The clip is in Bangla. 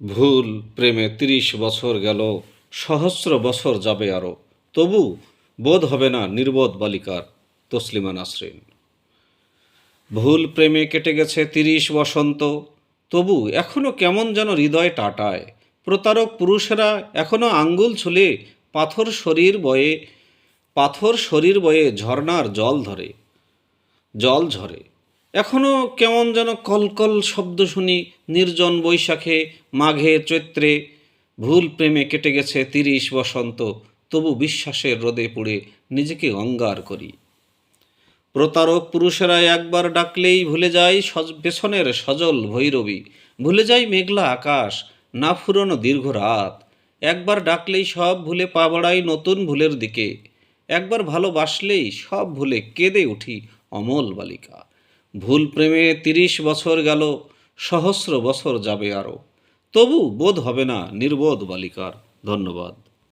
ভুল প্রেমে তিরিশ বছর গেল, সহস্র বছর যাবে আরও তবু বোধ হবে না নির্বোধ বালিকার তসলিমা নাসরিন। ভুল প্রেমে কেটে গেছে তিরিশ বসন্ত, তবু এখনও কেমন যেন হৃদয় টাটায়। প্রতারক পুরুষেরা এখনও আঙ্গুল ছুলে পাথর শরীর বয়ে, পাথর শরীর বয়ে ঝর্ণার জল ধরে, জল ঝরে। এখনও কেমন যেন কলকল শব্দ শুনি নির্জন বৈশাখে, মাঘে, চৈত্রে, ভুল প্রেমে কেটে গেছে তিরিশ বসন্ত, তবু বিশ্বাসের রোদে পুড়ে নিজেকে অঙ্গার করি। প্রতারক পুরুষেরা একবার ডাকলেই ভুলে যায় পেছনের সজল ভৈরবী। ভুলে যায় মেঘলা আকাশ, না ফুরনো দীর্ঘ রাত। একবার ডাকলেই সব ভুলে পা বাড়াই নতুন ভুলের দিকে। একবার ভালোবাসলেই সব ভুলে কেঁদে উঠি অমল বালিকা। ভুল প্রেমে তিরিশ বছর গেল, সহস্র বছর যাবে আরও। তবু বোধ হবে না নির্বোধ বালিকার। ধন্যবাদ।